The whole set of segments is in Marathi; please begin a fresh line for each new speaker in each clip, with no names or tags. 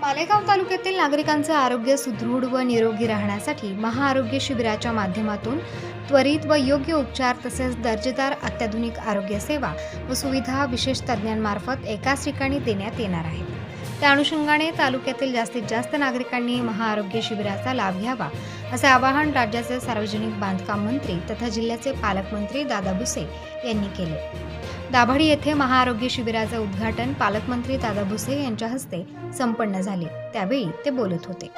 मालेगाव तालुक्यातील नागरिकांचे आरोग्य सुदृढ व निरोगी राहण्यासाठी महाआरोग्य शिबिराच्या माध्यमातून त्वरित व योग्य उपचार तसेच दर्जेदार अत्याधुनिक आरोग्य सेवा व सुविधा विशेष तज्ज्ञांमार्फत एकाच ठिकाणी देण्यात येणार आहेत त्या अनुषंगाने तालुक्यातील जास्तीत जास्त नागरिकांनी महाआरोग्य शिबिराचा लाभ घ्यावा असे आवाहन राज्याचे सार्वजनिक बांधकाम मंत्री तथा जिल्ह्याचे पालकमंत्री दादा भुसे यांनी केले. दाभाडी येथे महाआरोग्य शिबिराचे उद्घाटन पालकमंत्री दादा भुसे यांच्या हस्ते संपन्न झाले. त्यावेळी ते बोलत होते.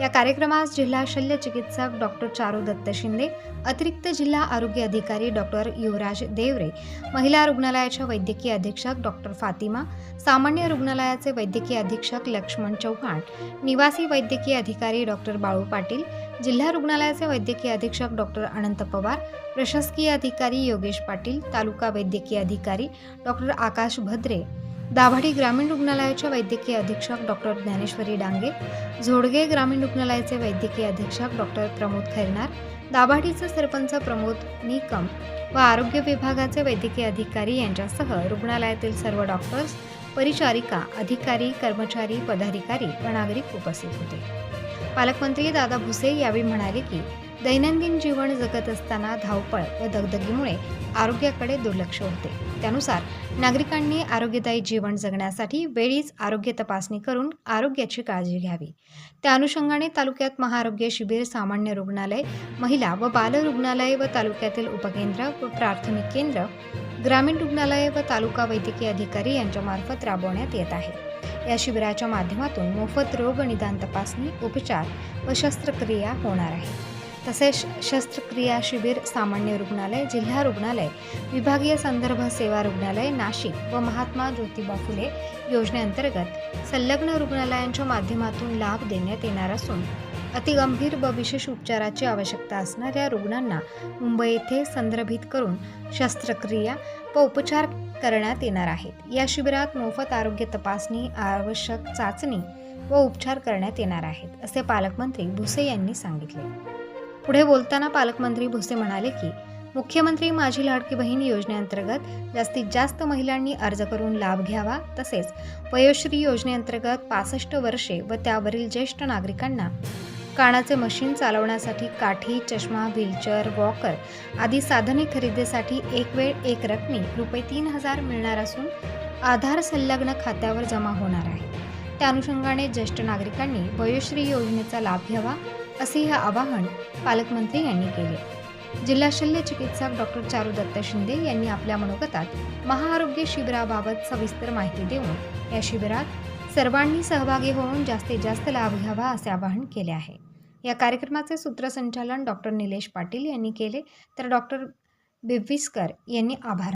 या कार्यक्रमास जिल्हा शल्य चिकित्सक डॉक्टर चारू दत्त शिंदे अतिरिक्त जिल्हा आरोग्य अधिकारी डॉक्टर युवराज देवरे महिला रुग्णालयाच्या वैद्यकीय अधीक्षक डॉक्टर फातिमा सामान्य रुग्णालयाचे वैद्यकीय अधीक्षक लक्ष्मण चव्हाण निवासी वैद्यकीय अधिकारी डॉक्टर बाळू पाटील जिल्हा रुग्णालयाचे वैद्यकीय अधीक्षक डॉक्टर अनंत पवार प्रशासकीय अधिकारी योगेश पाटील तालुका वैद्यकीय अधिकारी डॉक्टर आकाश भद्रे दाभाडी ग्रामीण रुग्णालयाच्या वैद्यकीय अधीक्षक डॉक्टर ज्ञानेश्वरी डांगे झोडगे ग्रामीण रुग्णालयाचे वैद्यकीय अधीक्षक डॉक्टर प्रमोद खैरनार दाभाडीचे सरपंच प्रमोद निकम व आरोग्य विभागाचे वैद्यकीय अधिकारी यांच्यासह रुग्णालयातील सर्व डॉक्टर्स परिचारिका अधिकारी कर्मचारी पदाधिकारी व नागरिक उपस्थित होते. पालकमंत्री दादा भुसे यावेळी म्हणाले की दैनंदिन जीवन जगत असताना धावपळ व दगदगीमुळे आरोग्याकडे दुर्लक्ष होते. त्यानुसार नागरिकांनी आरोग्यदायी जीवन जगण्यासाठी वेळीच आरोग्य तपासणी करून आरोग्याची काळजी घ्यावी. त्या अनुषंगाने तालुक्यात महाआरोग्य शिबिर सामान्य रुग्णालय महिला व बाल रुग्णालय व तालुक्यातील उपकेंद्र व प्राथमिक केंद्र ग्रामीण रुग्णालय व तालुका वैद्यकीय अधिकारी यांच्यामार्फत राबवण्यात येत आहे. या शिबिराच्या माध्यमातून मोफत रोग निदान तपासणी उपचार व शस्त्रक्रिया होणार आहे. तसेच शस्त्रक्रिया शिबिर सामान्य रुग्णालय जिल्हा रुग्णालय विभागीय संदर्भ सेवा रुग्णालय नाशिक व महात्मा ज्योतिबा फुले योजनेअंतर्गत संलग्न रुग्णालयांच्या माध्यमातून लाभ देण्यात येणार असून अतिगंभीर व विशेष उपचाराची आवश्यकता असणाऱ्या रुग्णांना मुंबई येथे संदर्भित करून शस्त्रक्रिया व उपचार करण्यात येणार आहेत. या शिबिरात मोफत आरोग्य तपासणी आवश्यक चाचणी व उपचार करण्यात येणार आहेत असे पालकमंत्री भुसे यांनी सांगितले. पुढे बोलताना पालकमंत्री भुसे म्हणाले की मुख्यमंत्री माझी लाडकी बहीण योजनेअंतर्गत जास्तीत जास्त महिलांनी अर्ज करून लाभ घ्यावा तसेच वयोश्री योजनेअंतर्गत पासष्ट वर्षे व त्यावरील ज्येष्ठ नागरिकांना कानाचे मशीन चालवण्यासाठी काठी चष्मा व्हीलचेअर वॉकर आदी साधने खरेदीसाठी एक वेळ एक रकमी रुपये तीन हजार मिळणार असून आधार संलग्न खात्यावर जमा होणार आहे. त्या अनुषंगाने ज्येष्ठ नागरिकांनी वयोश्री योजनेचा लाभ घ्यावा असे हे आवाहन पालकमंत्री यांनी केले. जिल्हा शल्य चिकित्सक डॉक्टर चारू दत्त शिंदे यांनी आपल्या मनोगतात महाआरोग्य शिबिराबाबत सविस्तर माहिती देऊन या शिबिरात सर्वांनी सहभागी होऊन जास्तीत जास्त लाभ घ्यावा असे आवाहन केले आहे. या कार्यक्रमाचे सूत्रसंचालन डॉक्टर निलेश पाटील यांनी केले. तर डॉक्टर बिब्विस्कर यांनी आभार